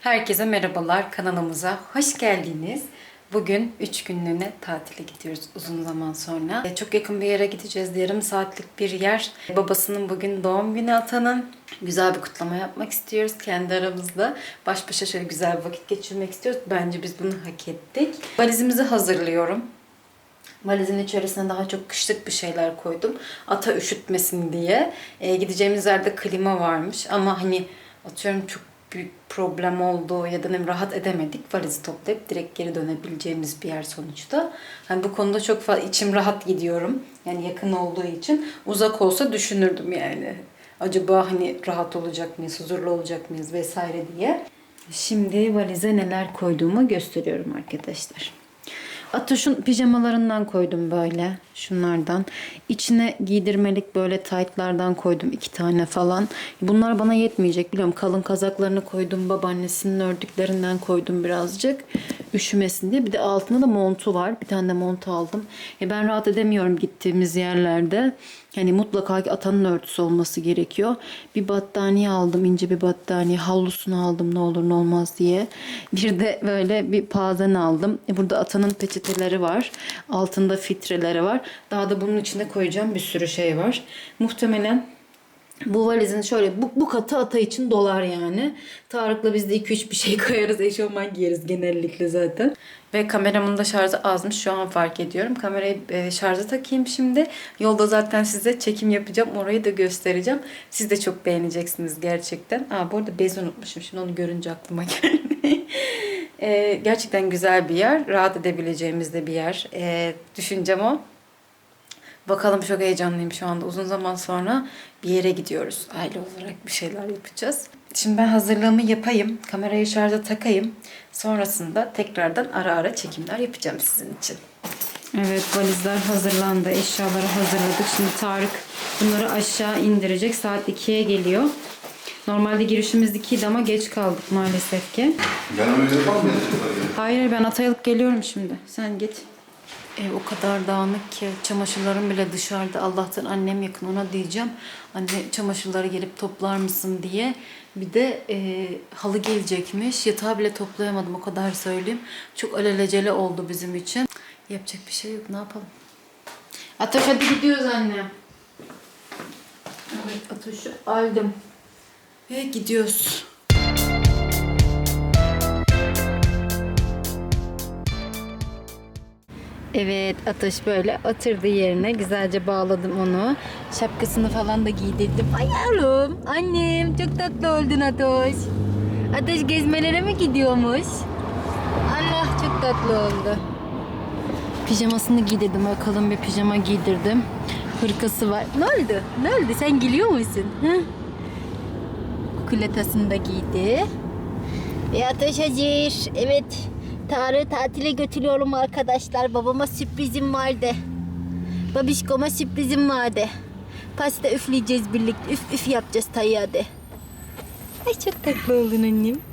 Herkese merhabalar kanalımıza hoş geldiniz. Bugün 3 günlüğüne tatile gidiyoruz uzun zaman sonra. E, Çok yakın bir yere gideceğiz. Yarım saatlik bir yer. Babasının bugün doğum günü Atan'ın. Güzel bir kutlama yapmak istiyoruz kendi aramızda. Baş başa şöyle güzel bir vakit geçirmek istiyoruz. Bence biz bunu hak ettik. Valizimizi hazırlıyorum. Valizin içerisine daha çok kışlık bir şeyler koydum. Ata üşütmesin diye. E, gideceğimiz yerde klima varmış ama hani atıyorum çok büyük problem oldu ya da ne rahat edemedik. Valizi toplayıp direkt geri dönebileceğimiz bir yer sonuçta. Hani bu konuda çok fazla içim rahat gidiyorum. Yani yakın olduğu için uzak olsa düşünürdüm yani. Acaba hani rahat olacak mıyız, huzurlu olacak mıyız vesaire diye. Şimdi valize neler koyduğumu gösteriyorum arkadaşlar. Atoş'un pijamalarından koydum böyle. Şunlardan. İçine giydirmelik böyle taytlardan koydum iki tane falan. Bunlar bana yetmeyecek biliyorum. Kalın kazaklarını koydum. Babaannesinin ördüklerinden koydum birazcık. Üşümesin diye. Bir de altında da montu var. Bir tane de mont aldım. E ben rahat edemiyorum gittiğimiz yerlerde. Yani mutlaka atanın örtüsü olması gerekiyor. Bir battaniye aldım, ince bir battaniye. Havlusunu aldım ne olur ne olmaz diye. Bir de böyle bir pazen aldım. E burada atanın peçeteleri var. Altında filtreleri var. Daha da bunun içine koyacağım bir sürü şey var. Muhtemelen bu valizin şöyle bu, bu katı ata için dolar yani. Tarık'la biz de 2-3 bir şey koyarız. Eşofman giyeriz genellikle zaten. Ve kameramın da şarjı azmış. Şu an fark ediyorum. Kamerayı e, şarja takayım şimdi. Yolda zaten size çekim yapacağım. Orayı da göstereceğim. Siz de çok beğeneceksiniz gerçekten. Aa, bu arada bez unutmuşum. Şimdi onu görünce aklıma geldi. E, gerçekten güzel bir yer. Rahat edebileceğimiz de bir yer. E, düşüncem o. Bakalım çok heyecanlıyım şu anda. Uzun zaman sonra bir yere gidiyoruz. Aile olarak bir şeyler yapacağız. Şimdi ben hazırlığımı yapayım. Kamerayı şarja takayım. Sonrasında tekrardan ara ara çekimler yapacağım sizin için. Evet valizler hazırlandı. Eşyaları hazırladık. Şimdi Tarık bunları aşağı indirecek. Saat 2'ye geliyor. Normalde girişimiz 2'ydi ama geç kaldık maalesef ki. Gelmemize kalmayacak. Hayır ben atay alıp geliyorum şimdi. Sen git. Ev o kadar dağınık ki çamaşırlarım bile dışarıda. Allah'tan annem yakın ona diyeceğim. Anne çamaşırları gelip toplar mısın diye. Bir de e, halı gelecekmiş. Yatağı bile toplayamadım o kadar söyleyeyim. Çok alelacele oldu bizim için. Yapacak bir şey yok ne yapalım. Atoş hadi gidiyoruz anne. Evet Atoş'u aldım. Ve gidiyoruz. Evet Ataş böyle oturdu yerine. Güzelce bağladım onu. Şapkasını falan da giydirdim. Ay yavrum annem çok tatlı oldun Ataş. Ataş gezmelere mi gidiyormuş? Allah çok tatlı oldu. Pijamasını giydirdim. Bakalım bir pijama giydirdim. Hırkası var. Ne oldu? Ne oldu? Sen gülüyor musun? Hı? Kuletasını da giydi. E ateş hazır. Evet. Tarık'ı tatile götürüyorum arkadaşlar. Babama sürprizim vardı. Babişkoma sürprizim vardı. Pasta üfleyeceğiz birlikte. Üf üf yapacağız tayyade. Ay çok tatlı oldun annem.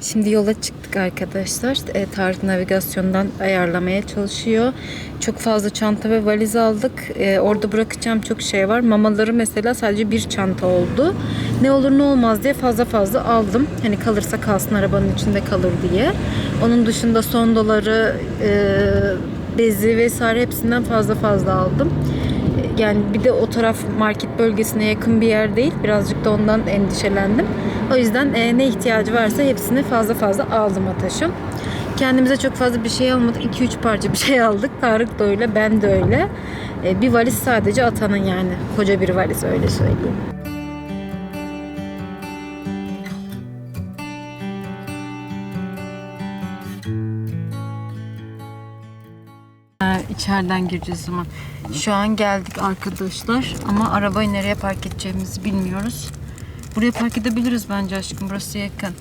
Şimdi yola çıktık arkadaşlar. E, Tarık navigasyondan ayarlamaya çalışıyor. Çok fazla çanta ve valiz aldık. E, orada bırakacağım çok şey var. Mamaları mesela sadece bir çanta oldu. Ne olur ne olmaz diye fazla fazla aldım. Hani kalırsa kalsın arabanın içinde kalır diye. Onun dışında son doları, e, bezi vesaire hepsinden fazla fazla aldım. Yani bir de o taraf market bölgesine yakın bir yer değil. Birazcık da ondan endişelendim. O yüzden e, ne ihtiyacı varsa hepsini fazla fazla aldım Ataş'ım. Kendimize çok fazla bir şey almadık. 2-3 parça bir şey aldık. Tarık da öyle, ben de öyle. E, bir valiz sadece Atan'ın yani. Koca bir valiz öyle söyleyeyim. İçeriden gireceğiz zaman. Şu an geldik arkadaşlar ama arabayı nereye park edeceğimizi bilmiyoruz. Buraya park edebiliriz bence aşkım. Burası yakın.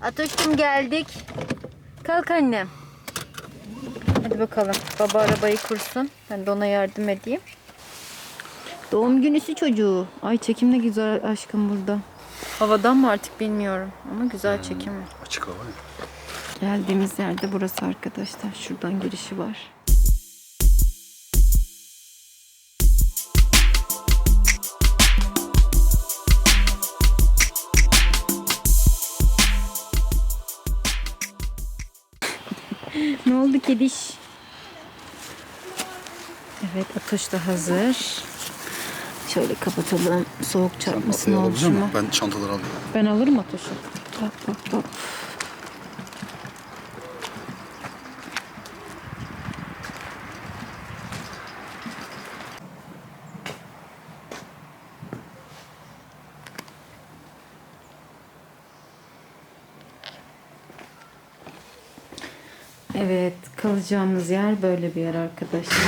Atoş'cum geldik. Kalk annem. Hadi bakalım. Baba arabayı kursun. Ben de ona yardım edeyim. Doğum günüsü çocuğu. Ay çekim ne güzel aşkım burada. Havadan mı artık bilmiyorum ama güzel çekim var. Açık hava ya. Geldiğimiz yerde burası arkadaşlar. Şuradan girişi var. ne oldu kediş? Evet Atoş da hazır. Şöyle kapatalım. Soğuk çarpmasın olmuş alacağım mu? Ben çantaları alayım. Ben alırım Atoş'u. Hop hop hop. Evet, kalacağımız yer böyle bir yer arkadaşlar.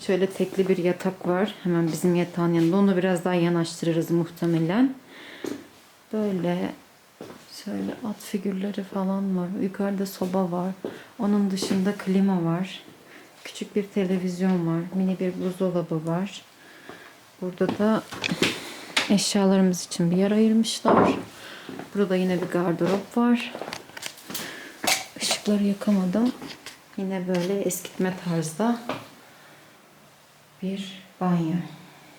Şöyle tekli bir yatak var. Hemen bizim yatağın yanında. Onu biraz daha yanaştırırız muhtemelen. Böyle şöyle at figürleri falan var. Yukarıda soba var. Onun dışında klima var. Küçük bir televizyon var. Mini bir buzdolabı var. Burada da eşyalarımız için bir yer ayırmışlar. Burada yine bir gardırop var. Işıkları yakamadım. Yine böyle eskitme tarzda bir banyo.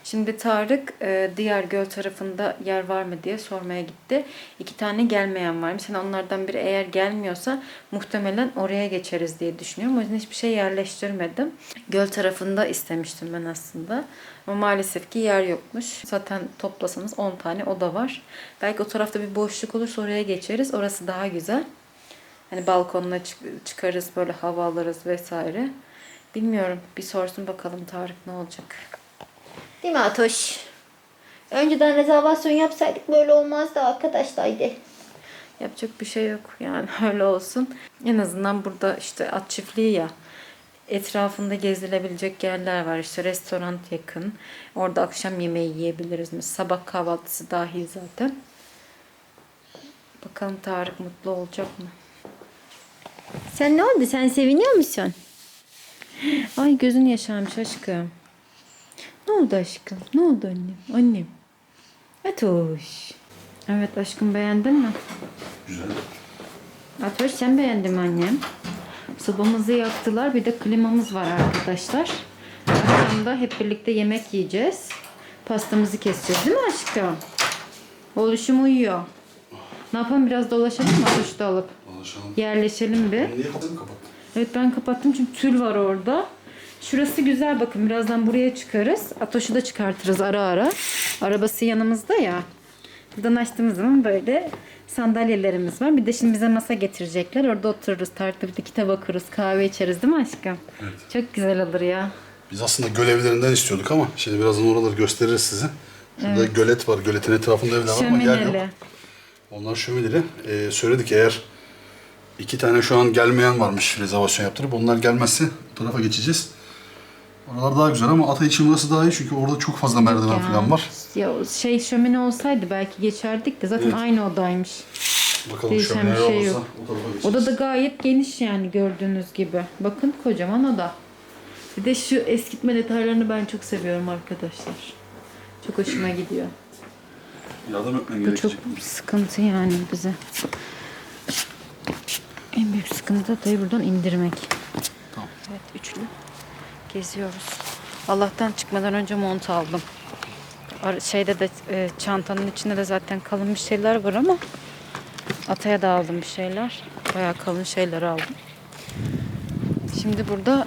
Şimdi Tarık e, diğer göl tarafında yer var mı diye sormaya gitti. İki tane gelmeyen varmış. Yani onlardan biri eğer gelmiyorsa muhtemelen oraya geçeriz diye düşünüyorum. O yüzden hiçbir şey yerleştirmedim. Göl tarafında istemiştim ben aslında. Ama maalesef ki yer yokmuş. Zaten toplasanız 10 tane oda var. Belki o tarafta bir boşluk olursa oraya geçeriz. Orası daha güzel. Hani balkonuna çık- çıkarız böyle hava alırız vesaire. Bilmiyorum. Bir sorsun bakalım Tarık ne olacak. Değil mi Atoş? Önceden rezervasyon yapsaydık böyle olmazdı arkadaşlardı. Yapacak bir şey yok yani öyle olsun. En azından burada işte at çiftliği ya. Etrafında gezilebilecek yerler var. İşte restoran yakın. Orada akşam yemeği yiyebiliriz. Mesela sabah kahvaltısı dahil zaten. Bakalım Tarık mutlu olacak mı? Sen ne oldu? Sen seviniyor musun? Ay gözün yaşarmış aşkım. Ne oldu aşkım? Ne oldu annem? Annem. Atoş. Evet aşkım beğendin mi? Güzel. Atoş sen beğendin mi annem? Sobamızı yaktılar. Bir de klimamız var arkadaşlar. Akşam da hep birlikte yemek yiyeceğiz. Pastamızı keseceğiz değil mi aşkım? Oğluşum uyuyor. Ne yapalım biraz dolaşalım mı Atoş'u da alıp? Anlaşalım. Yerleşelim bir. Niye kapattın? Evet ben kapattım çünkü tül var orada. Şurası güzel bakın birazdan buraya çıkarız. Atoş'u da çıkartırız ara ara. Arabası yanımızda ya. Buradan açtığımız zaman böyle sandalyelerimiz var. Bir de şimdi bize masa getirecekler. Orada otururuz. Tartıda bir kitap okuruz. Kahve içeriz değil mi aşkım? Evet. Çok güzel olur ya. Biz aslında göl evlerinden istiyorduk ama şimdi birazdan oraları gösteririz size. Şurada gölet var. Göletin etrafında evler var ama yer yok. Onlar şömineli. Ee, söyledik eğer iki tane şu an gelmeyen varmış rezervasyon yaptırıp onlar gelmezse bu tarafa geçeceğiz. Oralar daha güzel ama ata için burası daha iyi çünkü orada çok fazla merdiven Ya, falan var. Ya şey şömine olsaydı belki geçerdik de zaten Evet. aynı odaymış. Bakalım Değişen şömineler bir şey olursa yok. o tarafa geçeceğiz. Oda da gayet geniş yani gördüğünüz gibi. Bakın kocaman oda. Bir de şu eskitme detaylarını ben çok seviyorum arkadaşlar. Çok hoşuma gidiyor. Yardım etmen Bu çok gerekecek. sıkıntı yani bize. Büyük sıkıntı da tabii buradan indirmek. Tamam. Evet üçlü. Geziyoruz. Allah'tan çıkmadan önce mont aldım. Ar- Şeyde de e, çantanın içinde de zaten kalın bir şeyler var ama Ataya da aldım bir şeyler. Bayağı kalın şeyler aldım. Şimdi burada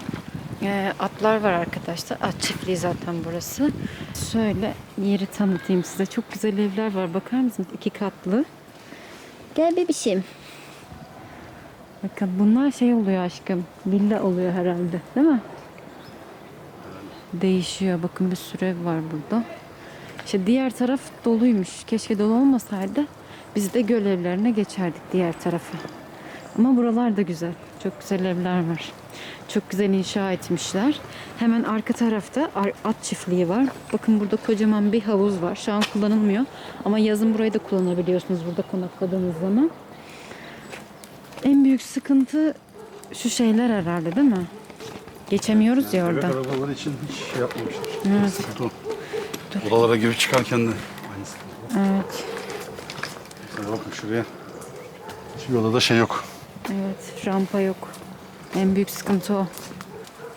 e, atlar var arkadaşlar. At çiftliği zaten burası. Şöyle yeri tanıtayım size. Çok güzel evler var. Bakar mısınız? İki katlı. Gel bebişim. Bakın bunlar şey oluyor aşkım. Villa oluyor herhalde. Değil mi? Değişiyor. Bakın bir sürü ev var burada. İşte diğer taraf doluymuş. Keşke dolu olmasaydı. Biz de göl evlerine geçerdik diğer tarafa. Ama buralar da güzel. Çok güzel evler var. Çok güzel inşa etmişler. Hemen arka tarafta ar- at çiftliği var. Bakın burada kocaman bir havuz var. Şu an kullanılmıyor. Ama yazın burayı da kullanabiliyorsunuz burada konakladığınız zaman. En büyük sıkıntı şu şeyler herhalde değil mi? Geçemiyoruz ya orada. arabaları için hiç şey yapmamışlar. Evet. Sıkıntı o. Odalara girip çıkarken de aynı sıkıntı. Evet. Mesela bakın şuraya. Hiçbir odada şey yok. Evet, rampa yok. En büyük sıkıntı o.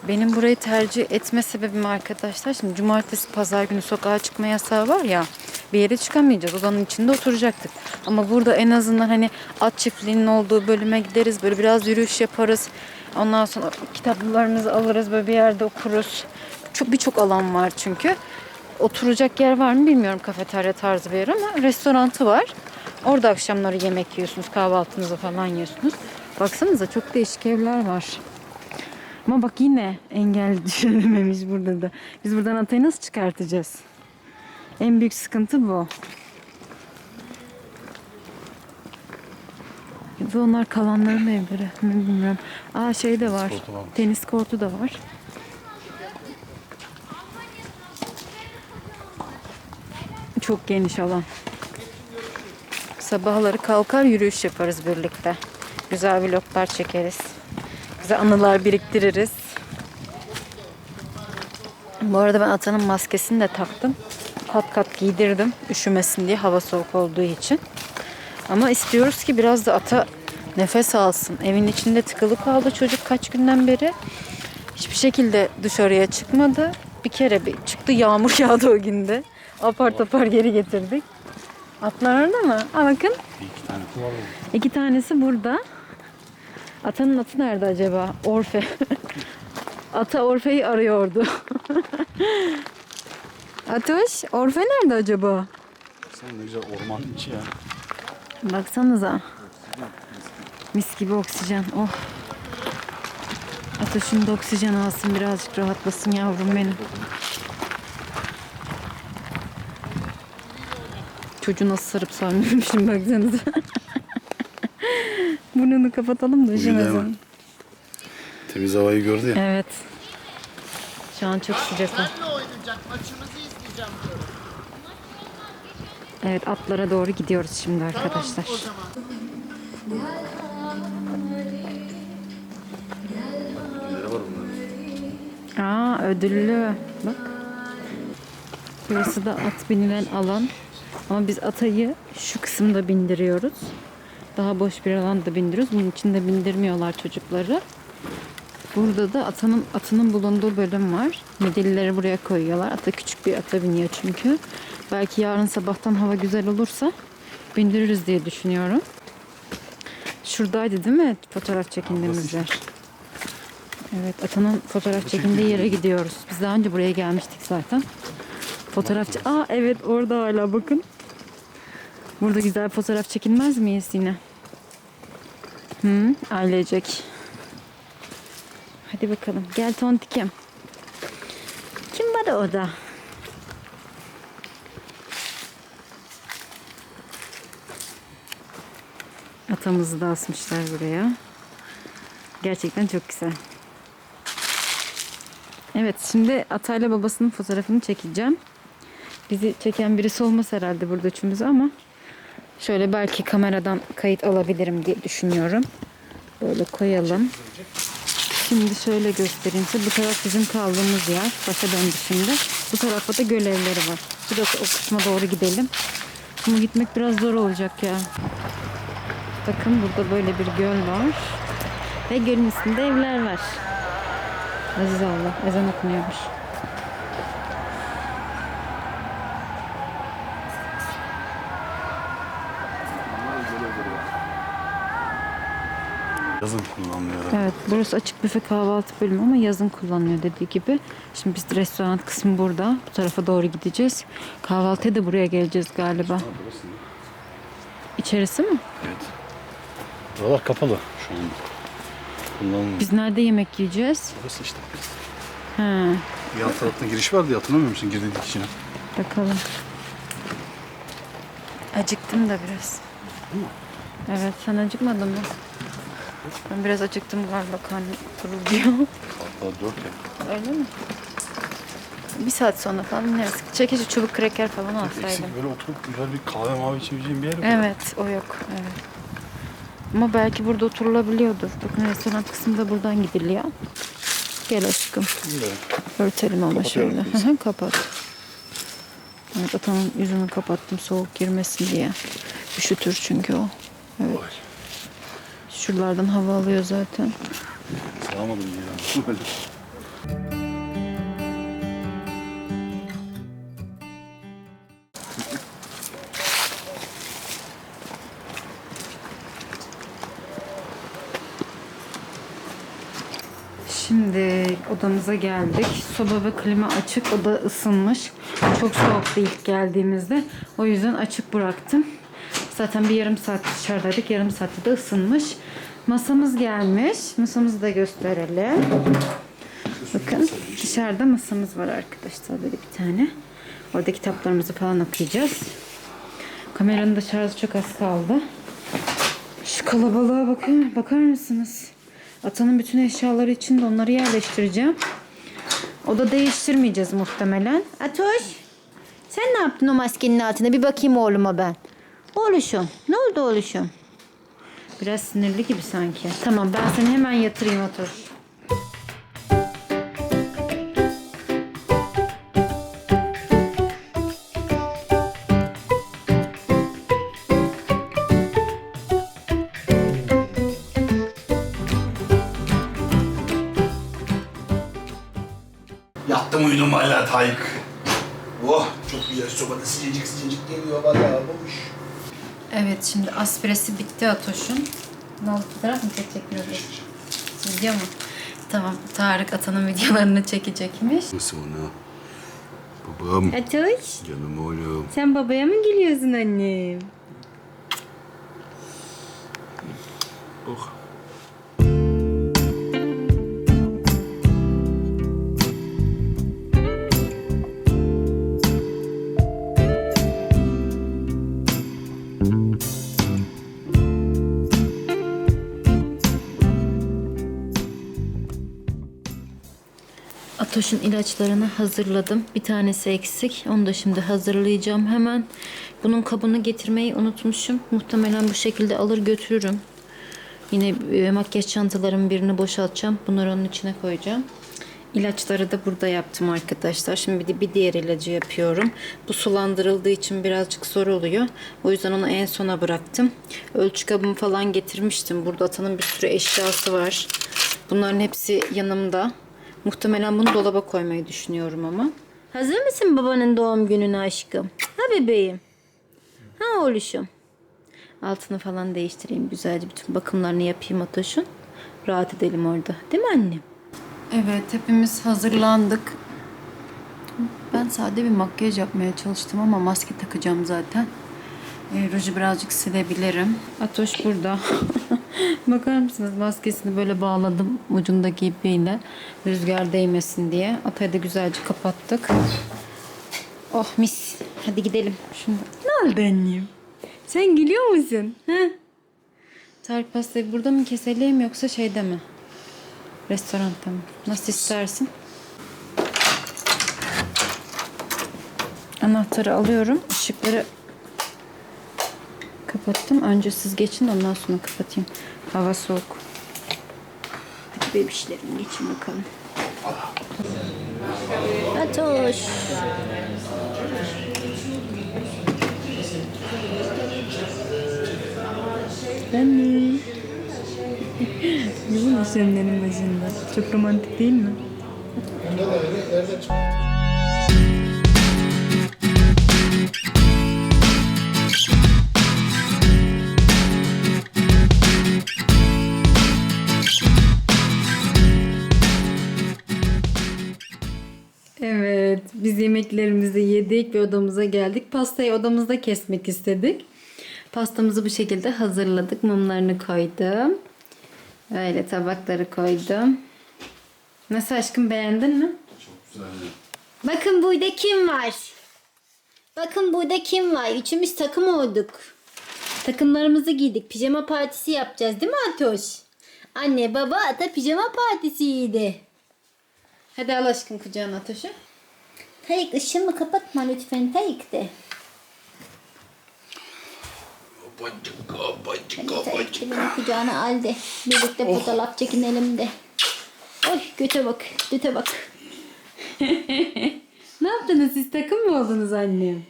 Benim burayı tercih etme sebebim arkadaşlar. Şimdi cumartesi, pazar günü sokağa çıkma yasağı var ya. Bir yere çıkamayacağız. Odanın içinde oturacaktık. Ama burada en azından hani at çiftliğinin olduğu bölüme gideriz. Böyle biraz yürüyüş yaparız. Ondan sonra kitaplarımızı alırız. Böyle bir yerde okuruz. Çok birçok alan var çünkü. Oturacak yer var mı bilmiyorum kafeterya tarzı bir yer ama restorantı var. Orada akşamları yemek yiyorsunuz, kahvaltınızı falan yiyorsunuz. Baksanıza çok değişik evler var. Ama bak yine engel düşürememiş burada da. Biz buradan atayı nasıl çıkartacağız? En büyük sıkıntı bu. Ve onlar kalanların evleri. mi Bilmiyorum. Aa şey de var. kortu varmış. Tenis kortu da var. Çok geniş alan. Sabahları kalkar yürüyüş yaparız birlikte. Güzel vloglar çekeriz. Güzel anılar biriktiririz. Bu arada ben atanın maskesini de taktım. Kat kat giydirdim. Üşümesin diye hava soğuk olduğu için. Ama istiyoruz ki biraz da ata nefes alsın. Evin içinde tıkılı kaldı çocuk kaç günden beri. Hiçbir şekilde dışarıya çıkmadı. Bir kere bir çıktı yağmur yağdı o günde. Apar topar geri getirdik. Atlar orada mı? Aa bakın. İki tane. İki tanesi burada. Atanın atı nerede acaba? Orfe. Ata Orfe'yi arıyordu. Atoş, Orfe nerede acaba? Sen ne güzel orman içi ya. Baksanıza. Mis gibi oksijen. Oh. Atoş'un da oksijen alsın birazcık rahatlasın yavrum benim. Çocuğu nasıl sarıp sarmıyormuşum baksanıza. Burnunu kapatalım da Uyudu hemen. Temiz havayı gördü ya. Evet. Şu an çok sıcak. Evet atlara doğru gidiyoruz şimdi arkadaşlar. Aa ödüllü. Bak. Burası da at binilen alan. Ama biz atayı şu kısımda bindiriyoruz. Daha boş bir alanda bindiriyoruz. Bunun içinde bindirmiyorlar çocukları. Burada da atanın atının bulunduğu bölüm var. Midillileri buraya koyuyorlar. Ata küçük bir ata biniyor çünkü. Belki yarın sabahtan hava güzel olursa bindiririz diye düşünüyorum. Şuradaydı değil mi fotoğraf çekindiğimiz yer? Evet, atanın fotoğraf çekindiği yere gidiyoruz. Biz daha önce buraya gelmiştik zaten. Fotoğrafçı... Aa evet orada hala bakın. Burada güzel fotoğraf çekinmez miyiz yine? Hı, ailecek. Hadi bakalım. Gel tontikim. Kim var orada? Atamızı da asmışlar buraya. Gerçekten çok güzel. Evet şimdi Atay'la babasının fotoğrafını çekeceğim. Bizi çeken birisi olmaz herhalde burada üçümüz ama şöyle belki kameradan kayıt alabilirim diye düşünüyorum. Böyle koyalım. Şimdi şöyle göstereyim size. Bu taraf bizim kaldığımız yer. Başa döndü şimdi. Bu tarafta da göl evleri var. Bir de o kısma doğru gidelim. Ama gitmek biraz zor olacak ya. Bakın burada böyle bir göl var. Ve gölün üstünde evler var. Aziz Allah. Ezan okunuyormuş. Yazın herhalde. Evet, burası açık büfe kahvaltı bölümü ama yazın kullanılıyor dediği gibi. Şimdi biz restoran kısmı burada. Bu tarafa doğru gideceğiz. Kahvaltıya da buraya geleceğiz galiba. Ha, burası ne? İçerisi mi? Evet. Buralar kapalı şu anda. Kullanılmıyor. Biz nerede yemek yiyeceğiz? Burası işte. He, Yan tarafta giriş vardı ya hatırlamıyor musun girdiğin içine? bakalım. Acıktım da biraz. Evet, sen acıkmadın mı? Ben biraz acıktım galiba karnım kuruluyor. Hatta dört ya. Öyle mi? Bir saat sonra falan ineriz. Çekici çubuk kreker falan alsaydım. Eksik böyle oturup güzel bir kahve mavi içebileceğim bir yer yok. Evet, o yok. Evet. Ama belki burada oturulabiliyordur. Bakın restoran kısmında buradan gidiliyor. Gel aşkım. Bilmiyorum. Örtelim ama Kapatıyorum şöyle. biz. Kapat. Evet, atanın yüzünü kapattım soğuk girmesin diye. Üşütür çünkü o. Evet. Oy. Şuralardan hava alıyor zaten. Sağmadım ya. Şimdi odamıza geldik. Soba ve klima açık. Oda ısınmış. Çok soğuktu ilk geldiğimizde. O yüzden açık bıraktım. Zaten bir yarım saat dışarıdaydık. Yarım saatte de ısınmış. Masamız gelmiş. Masamızı da gösterelim. Bakın dışarıda masamız var arkadaşlar böyle bir tane. Orada kitaplarımızı falan okuyacağız. Kameranın da şarjı çok az kaldı. Şu kalabalığa bakar, bakar mısınız? Atanın bütün eşyaları için de onları yerleştireceğim. Oda değiştirmeyeceğiz muhtemelen. Atoş. Sen ne yaptın o maskenin altına? Bir bakayım oğluma ben. Oğluşum. Ne oldu oğluşum? Biraz sinirli gibi sanki. Tamam ben seni hemen yatırayım otur. Yattım uyudum hala Tayyip. Oh çok güzel sobada sıcacık sıcacık geliyor valla babuş. Evet şimdi aspiresi bitti Atoş'un. Oldu fotoğraf mı çekecek biraz? Video mu? Tamam Tarık Atan'ın videolarını çekecekmiş. Nasıl onu? Babam. Atoş. Canım oğlum. Sen babaya mı geliyorsun annem? Oh. Atoş'un ilaçlarını hazırladım. Bir tanesi eksik. Onu da şimdi hazırlayacağım hemen. Bunun kabını getirmeyi unutmuşum. Muhtemelen bu şekilde alır götürürüm. Yine e, makyaj çantalarımın birini boşaltacağım. Bunları onun içine koyacağım. İlaçları da burada yaptım arkadaşlar. Şimdi bir de bir diğer ilacı yapıyorum. Bu sulandırıldığı için birazcık zor oluyor. O yüzden onu en sona bıraktım. Ölçü kabımı falan getirmiştim. Burada atanın bir sürü eşyası var. Bunların hepsi yanımda. Muhtemelen bunu dolaba koymayı düşünüyorum ama. Hazır mısın babanın doğum gününe aşkım? Ha bebeğim. Ha oğluşum. Altını falan değiştireyim. Güzelce bütün bakımlarını yapayım Atoş'un. Rahat edelim orada. Değil mi annem? Evet hepimiz hazırlandık. Ben sade bir makyaj yapmaya çalıştım ama maske takacağım zaten. E, ruju birazcık silebilirim. Atoş burada. Bakar mısınız maskesini böyle bağladım ucundaki ipiyle. Rüzgar değmesin diye. Atayı da güzelce kapattık. Oh mis. Hadi gidelim. Şimdi. Ne oldu annem? Sen gülüyor musun? Ha? Tarık pastayı burada mı keselim yoksa şeyde mi? Restoranda mı? Nasıl istersin? Anahtarı alıyorum. Işıkları kapattım. Önce siz geçin ondan sonra kapatayım. Hava soğuk. Hadi bebişlerim geçin bakalım. Atoş. Anne. Yuva işlemlerin başında. Çok romantik değil mi? Biz yemeklerimizi yedik ve odamıza geldik. Pastayı odamızda kesmek istedik. Pastamızı bu şekilde hazırladık. Mumlarını koydum. Öyle tabakları koydum. Nasıl aşkım beğendin mi? Çok güzel. Bakın burada kim var? Bakın burada kim var? Üçümüz takım olduk. Takımlarımızı giydik. Pijama partisi yapacağız değil mi Atoş? Anne baba ata pijama partisiydi. Hadi al aşkım kucağına Atoş'u. Tayık ışığımı kapatma lütfen Tayık de. Babacık, babacık, babacık. elini kucağına al de. Birlikte fotoğraf çekinelim de. Oy göte bak göte bak. Ne yaptınız siz takım mı oldunuz annem?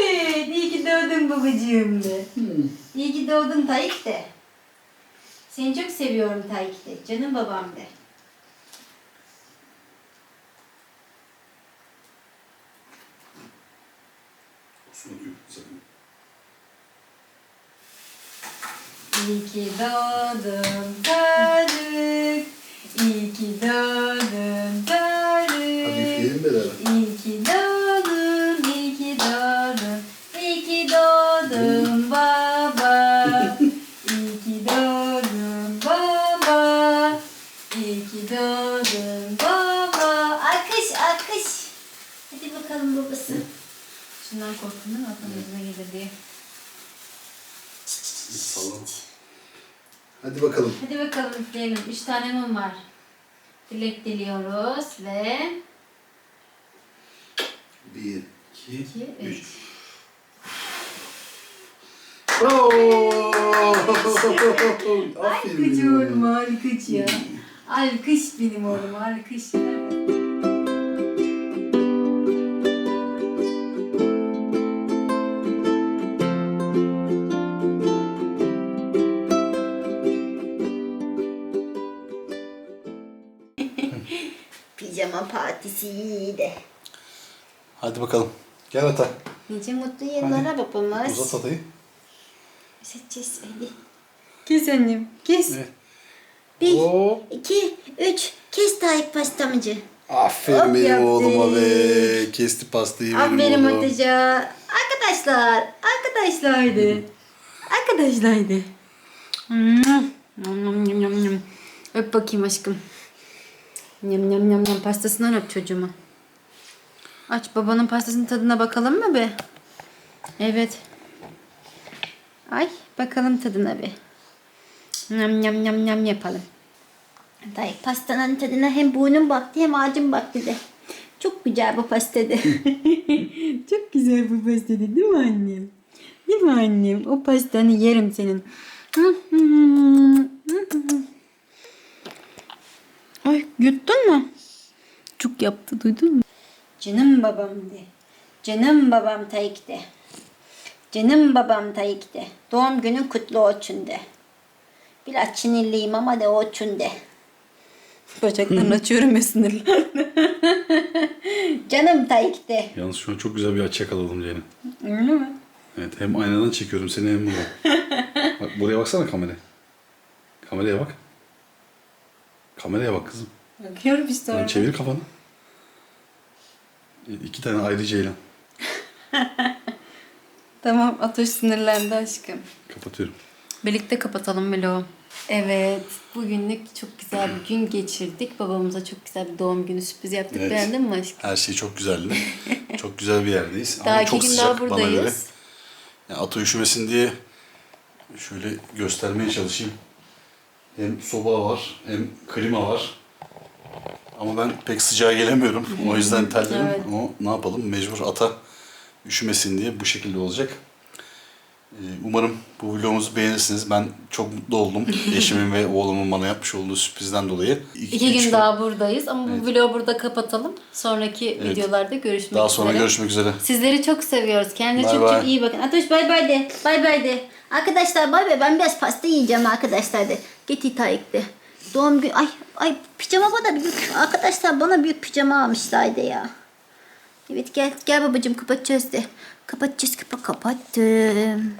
Evet iyi ki doğdun babacığım de. İyi ki doğdun Tayyip de. Seni çok seviyorum Tayyip de. Canım babam de. Sakın. İyi ki doğdun Tarık. İyi ki doğdun Tarık. beraber. İyi ki doğdun, iyi ki doğdun, iyi ki doğdun baba. İyi ki doğdun baba. İyi ki doğdun baba. Alkış alkış. Hadi bakalım babası. Aklına yüzüne gelir diye. Salon. Hadi bakalım. Hadi bakalım üfleyelim. Üç tane mum var. Dilek diliyoruz ve... Bir, iki, İki, üç. üç. Bravo! Alkış oğlum alkış ya. Alkış benim oğlum alkış. Pijama partisiydi. Hadi bakalım. Gel ata. Nice mutlu yıllara babamız. Uzat atayı. Seçeceğiz hadi. Kes annem kes. Evet. Bir, Hop. iki, üç. Kes Tayyip pastamcı. Aferin Hop benim yaptık. oğluma be. Kesti pastayı benim Aferin oğlum. Hatice. Arkadaşlar, arkadaşlardı. Arkadaşlardı. Öp bakayım aşkım. Yum yum yum yum pastasından öp çocuğumu. Aç babanın pastasının tadına bakalım mı be? Evet. Ay bakalım tadına bir. Yum yum yum yum yapalım. Tayyip pastanın tadına hem burnum baktı hem ağacım baktı de. Çok güzel bu pastadı. Çok güzel bu pasta değil mi annem? Değil mi annem? O pastanı yerim senin. Ay yuttun mu? Çok yaptı duydun mu? Canım babam de. Canım babam Tayyip de. Canım babam Tayyip de. Doğum günün kutlu olsun de. Biraz sinirliyim ama de olsun de. Bacaklarını açıyorum ve sinirler. Canım Tayyip de. Yalnız şu an çok güzel bir açı yakaladım Ceylin. Öyle mi? Evet hem aynadan çekiyorum seni hem buradan. bak, buraya baksana kameraya. Kameraya bak. Kameraya bak kızım. Bakıyorum işte Lan orada. çevir kafanı. İki tane ayrı ceylan. Tamam Atoş sinirlendi aşkım. Kapatıyorum. Birlikte kapatalım vlogu. Evet, bugünlük çok güzel bir gün geçirdik. Babamıza çok güzel bir doğum günü sürpriz yaptık. Evet. Beğendin mi aşkım? Her şey çok güzeldi. çok güzel bir yerdeyiz. Daha Ama iki çok gün sıcak daha bana göre. buradayız. Yani atı üşümesin diye şöyle göstermeye çalışayım. Hem soba var hem klima var. Ama ben pek sıcağa gelemiyorum. O yüzden terledim. Evet. Ama ne yapalım mecbur ata üşümesin diye bu şekilde olacak. Ee, Umarım bu vlogumuzu beğenirsiniz. Ben çok mutlu oldum. Eşimin ve oğlumun bana yapmış olduğu sürprizden dolayı. İki üç gün daha buradayız ama bu vlogu burada kapatalım. Sonraki Evet. videolarda görüşmek Daha sonra üzere. görüşmek üzere. Sizleri çok seviyoruz. Kendinize çok çok iyi bakın. Atoş bay bay de. Bay bay de. Arkadaşlar bay bay. Ben biraz pasta yiyeceğim arkadaşlar de. Getir Tayyip de. Doğum gün. Ay ay pijama bana büyük. Arkadaşlar bana büyük pijama almışlardı ya. Evet gel gel babacığım kapatacağız de. Kapatacağız kapa kapattım.